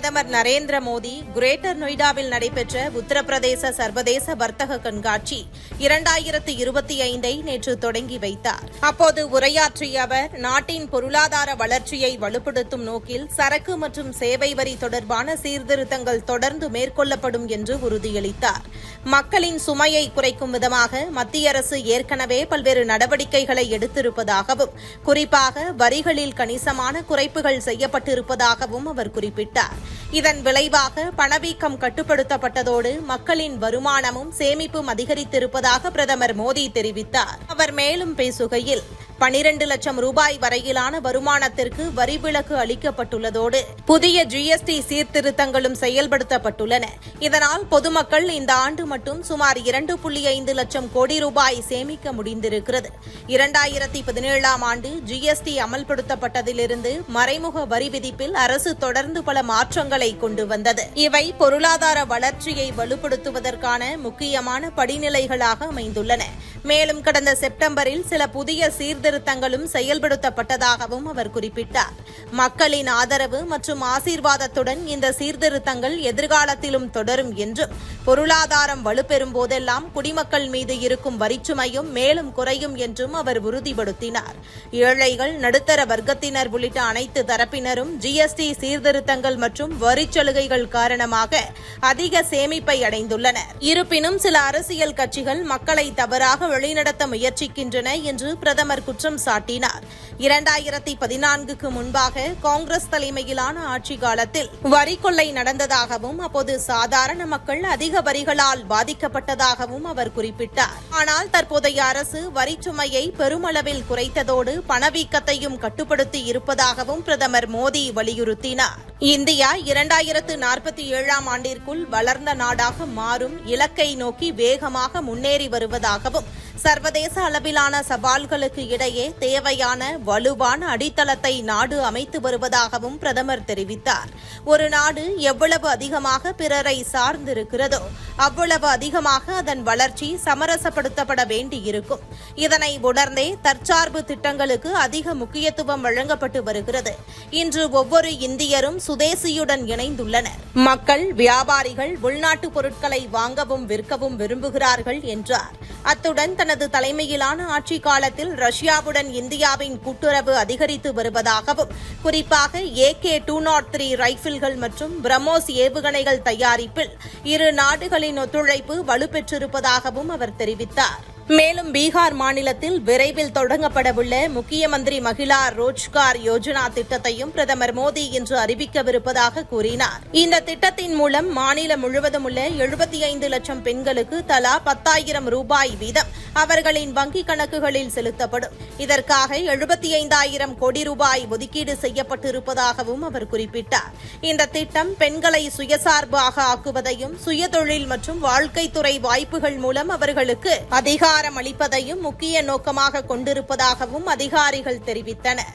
பிரதமர் நரேந்திர மோடி கிரேட்டர் நொய்டாவில் நடைபெற்ற உத்தரப்பிரதேச சர்வதேச வர்த்தக கண்காட்சி இரண்டாயிரத்து இருபத்தி ஐந்தை நேற்று தொடங்கி வைத்தார். அப்போது உரையாற்றிய அவர் நாட்டின் பொருளாதார வளர்ச்சியை வலுப்படுத்தும் நோக்கில் சரக்கு மற்றும் சேவை வரி தொடர்பான சீர்திருத்தங்கள் தொடர்ந்து மேற்கொள்ளப்படும் என்று உறுதியளித்தார். மக்களின் சுமையை குறைக்கும் விதமாக மத்திய அரசு ஏற்கனவே பல்வேறு நடவடிக்கைகளை எடுத்திருப்பதாகவும் குறிப்பாக வரிகளில் கணிசமான குறைப்புகள் செய்யப்பட்டிருப்பதாகவும் அவர் குறிப்பிட்டார். இதன் விளைவாக பணவீக்கம் கட்டுப்படுத்தப்பட்டதோடு மக்களின் வருமானமும் சேமிப்பும் அதிகரித்திருப்பதாக பிரதமர் மோடி தெரிவித்தார். அவர் மேலும் பேசுகையில் பனிரெண்டு லட்சம் ரூபாய் வரையிலான வருமானத்திற்கு வரி விலக்கு அளிக்கப்பட்டுள்ளதோடு புதிய ஜிஎஸ்டி சீர்திருத்தங்களும் செயல்படுத்தப்பட்டுள்ளன. இதனால் பொதுமக்கள் இந்த ஆண்டு மட்டும் சுமார் இரண்டு புள்ளி ஐந்து லட்சம் கோடி ரூபாய் சேமிக்க முடிந்திருக்கிறது. இரண்டாயிரத்தி பதினேழாம் ஆண்டு ஜிஎஸ்டி அமல்படுத்தப்பட்டதிலிருந்து மறைமுக வரி விதிப்பில் அரசு தொடர்ந்து பல மாற்றங்களை கொண்டு வந்தது. இவை பொருளாதார வளர்ச்சியை வலுப்படுத்துவதற்கான முக்கியமான படிநிலைகளாக அமைந்துள்ளன. மேலும் கடந்த செப்டம்பரில் சில புதிய சீர்திருத்தங்களும் செயல்படுத்தப்பட்டதாகவும் அவர் குறிப்பிட்டார். மக்களின் ஆதரவு மற்றும் ஆசீர்வாதத்துடன் இந்த சீர்திருத்தங்கள் எதிர்காலத்திலும் தொடரும் என்றும் பொருளாதாரம் வலுப்பெறும் போதெல்லாம் குடிமக்கள் மீது இருக்கும் வரிச்சுமையும் மேலும் குறையும் என்றும் அவர் உறுதிப்படுத்தினார். ஏழைகள் நடுத்தர வர்க்கத்தினர் உள்ளிட்ட அனைத்து தரப்பினரும் ஜிஎஸ்டி சீர்திருத்தங்கள் மற்றும் வரிச்சலுகைகள் காரணமாக அதிக சேமிப்பை அடைந்துள்ளனர். இருப்பினும் சில அரசியல் கட்சிகள் மக்களை தவறாக வழிநடத்த முயற்சிக்கின்றன என்று பிரதமர் குற்றம் சாட்டினார். இரண்டாயிரத்தி பதினான்குக்கு முன்பாக காங்கிரஸ் தலைமையிலான ஆட்சி காலத்தில் வரி கொள்ளை நடந்ததாகவும் அப்போது சாதாரண மக்கள் அதிக வரிகளால் பாதிக்கப்பட்டதாகவும் அவர் குறிப்பிட்டார். ஆனால் தற்போதைய அரசு வரி சுமையை பெருமளவில் குறைத்ததோடு பணவீக்கத்தையும் கட்டுப்படுத்தி இருப்பதாகவும் பிரதமர் மோடி வலியுறுத்தினார். இந்தியா இரண்டாயிரத்து நாற்பத்தி ஏழாம் ஆண்டிற்குள் வளர்ந்த நாடாக மாறும் இலக்கை நோக்கி வேகமாக முன்னேறி வருவதாகவும் சர்வதேச அளவிலான சவால்களுக்கு இடையே தேவையான வலுவான அடித்தளத்தை நாடு அமைத்து வருவதாகவும் பிரதமர் தெரிவித்தார். ஒரு நாடு எவ்வளவு அதிகமாக பிறரை சார்ந்திருக்கிறதோ அவ்வளவு அதிகமாக அதன் வளர்ச்சி சமரசப்படுத்தப்பட வேண்டியிருக்கும். இதனை உணர்ந்தே தற்சார்பு திட்டங்களுக்கு அதிக முக்கியத்துவம் வழங்கப்பட்டு வருகிறது. இன்று ஒவ்வொரு இந்தியரும் சுதேசியுடன் இணைந்துள்ளனர். மக்கள் வியாபாரிகள் உள்நாட்டு பொருட்களை வாங்கவும் விற்கவும் விரும்புகிறார்கள் என்றார். அத்துடன் தனது தலைமையிலான ஆட்சி காலத்தில் ரஷ்யாவுடன் இந்தியாவின் கூட்டுறவு அதிகரித்து வருவதாகவும் குறிப்பாக ஏகே டூ நாட் த்ரீ ரைபிள்கள் மற்றும் பிரம்மோஸ் ஏவுகணைகள் தயாரிப்பில் இரு நாடுகளின் ஒத்துழைப்பு வலுப்பெற்றிருப்பதாகவும் அவர் தெரிவித்தார். மேலும் பீகார் மாநிலத்தில் விரைவில் தொடங்கப்படவுள்ள முக்கிய மந்திரி மகிழா ரோஜ்கார் யோஜனா திட்டத்தையும் பிரதமர் மோடி இன்று அறிவிக்கவிருப்பதாக கூறினார். இந்த திட்டத்தின் மூலம் மாநிலம் முழுவதும் உள்ள எழுபத்தி ஐந்து லட்சம் பெண்களுக்கு தலா பத்தாயிரம் ரூபாய் வீதம் அவர்களின் வங்கிக் கணக்குகளில் செலுத்தப்படும். இதற்காக எழுபத்தி ஐந்தாயிரம் கோடி ரூபாய் ஒதுக்கீடு செய்யப்பட்டிருப்பதாகவும் அவர் குறிப்பிட்டார். இந்த திட்டம் பெண்களை சுயசார்பாக ஆக்குவதையும் சுயதொழில் மற்றும் வாழ்க்கைத்துறை வாய்ப்புகள் மூலம் அவர்களுக்கு அதிகாரம் அளிப்பதையும் முக்கிய நோக்கமாக கொண்டிருப்பதாகவும் அதிகாரிகள் தெரிவித்தனர்.